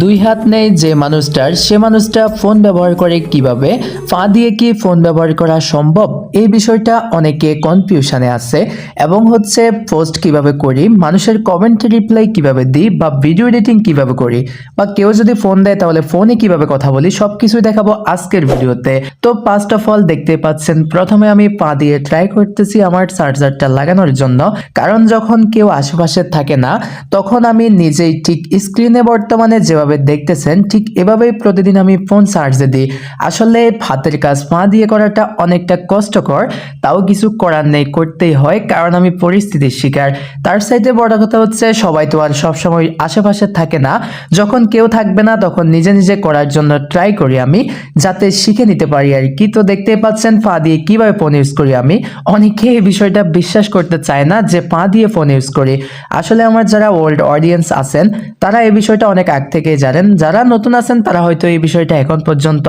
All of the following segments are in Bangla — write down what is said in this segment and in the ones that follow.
দুই হাত নেই যে মানুষটার, সে মানুষটা ফোন ব্যবহার করে কীভাবে, পা দিয়ে কি ফোন ব্যবহার করা সম্ভব? এই বিষয়টা অনেকে কনফিউশনে আছে এবং হচ্ছে পোস্ট কীভাবে করি, মানুষের কমেন্ট রিপ্লাই কীভাবে দিই বা ভিডিও এডিটিং কীভাবে করি? বা কেউ যদি ফোন দেয় তাহলে ফোনে কীভাবে কথা বলি? সব কিছুই দেখাবো আজকের ভিডিওতে। তো ফার্স্ট অফ অল দেখতে পাচ্ছেন, প্রথমে আমি পা দিয়ে ট্রাই করতেছি আমার চার্জারটা লাগানোর জন্য। কারণ যখন কেউ আশেপাশে থাকে না, তখন আমি নিজেই ঠিক স্ক্রিনে বর্তমানে যেভাবে দেখতেছেন, ঠিক এভাবেই প্রতিদিন আমি ফোন চার্জে দিই। আসলে হাতের কাজ পা দিয়ে করাটা অনেকটা কষ্টকর, তাও কিছু করার নেই, করতেই হয়, কারণ আমি পরিস্থিতির শিকার। তার সাইডে বড় কথা হচ্ছে, সবাই তো আর সবসময় আশেপাশে থাকে না। যখন কেউ থাকবে না, তখন নিজে নিজে করার জন্য ট্রাই করি আমি, যাতে শিখে নিতে পারি আর কি। তো দেখতেই পাচ্ছেন, পা দিয়ে কীভাবে ফোন ইউজ করি আমি? অনেকে এই বিষয়টা বিশ্বাস করতে চায় না যে পা দিয়ে ফোন ইউজ করি। আসলে আমার যারা ওল্ড অডিয়েন্স আছেন, তারা এই বিষয়টা অনেক আগ থেকেই জানেন যারা নতুন আছেন, তারা হয়তো এই বিষয়টা এখন পর্যন্ত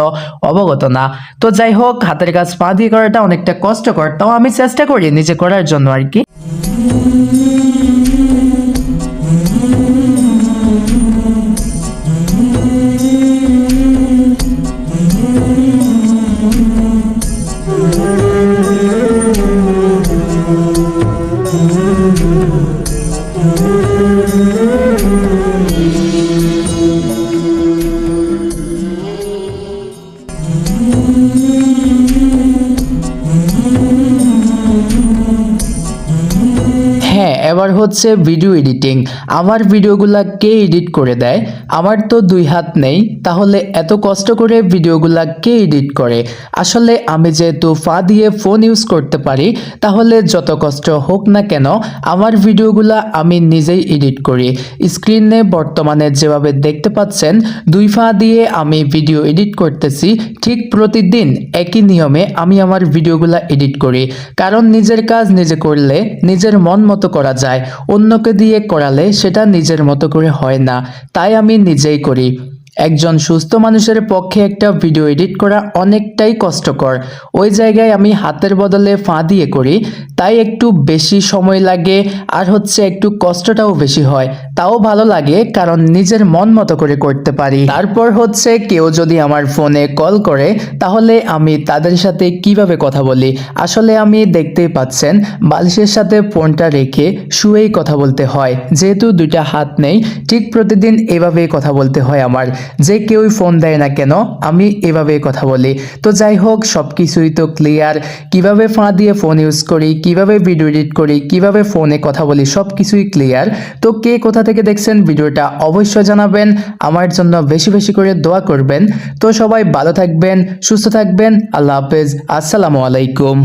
অবগত না। তো যাই হোক, হাতের কাজ পা দিয়ে করাটা অনেকটা কষ্টকর। তাও আমি চেষ্টা করি নিজে করার জন্য আর কি। হ্যাঁ এবার হচ্ছে ভিডিও এডিটিং আমার ভিডিওগুলা কে এডিট করে দেয়? আমার তো দুই হাত নেই, তাহলে এত কষ্ট করে ভিডিওগুলা কে এডিট করে? আসলে আমি যেহেতু ফা দিয়ে ফোন ইউজ করতে পারি, তাহলে যত কষ্ট হোক না কেন, আমার ভিডিওগুলা আমি নিজেই এডিট করি। স্ক্রিনে বর্তমানে যেভাবে দেখতে পাচ্ছেন, দুই ফা দিয়ে আমি ভিডিও এডিট করতেছি। ঠিক প্রতিদিন একই নিয়মে আমি আমার ভিডিওগুলা এডিট করি। কারণ নিজের কাজ নিজে করলে নিজের মন মতো করা যায়। অন্যকে দিয়ে করালে সেটা নিজের মতো করে হয় না। তাই আমি নিজেই করি। একজন সুস্থ মানুষের পক্ষে একটা ভিডিও এডিট করা অনেকটাই কষ্টকর। ওই জায়গায় আমি হাতের বদলে ফাঁ দিয়ে করি। তাই একটু বেশি সময় লাগে, আর হচ্ছে একটু কষ্টটাও বেশি হয়। তাও ভালো লাগে কারণ নিজের মন মতো করে করতে পারি। তারপর হচ্ছে কেউ যদি আমার ফোনে কল করে, তাহলে আমি তাদের সাথে কীভাবে কথা বলি? আসলে আমি দেখতেই পাচ্ছেন, বালিশের সাথে ফোনটা রেখে শুয়েই কথা বলতে হয়। যেহেতু দুইটা হাত নেই, ঠিক প্রতিদিন এভাবেই কথা বলতে হয় আমার। যে কেউই ফোন দেয় না কেন, আমি এভাবেই কথা বলি। তো যাই হোক সব কিছুই তো ক্লিয়ার কীভাবে ফা দিয়ে ফোন ইউজ করি, কীভাবে ভিডিও এডিট করি, কীভাবে ফোনে কথা বলি সব কিছুই ক্লিয়ার তো কে কোথা থেকে দেখছেন, ভিডিওটা অবশ্যই জানাবেন। আমার জন্য বেশি বেশি করে দোয়া করবেন। তো সবাই ভালো থাকবেন, সুস্থ থাকবেন। আল্লাহ হাফেজ। আসসালামু আলাইকুম।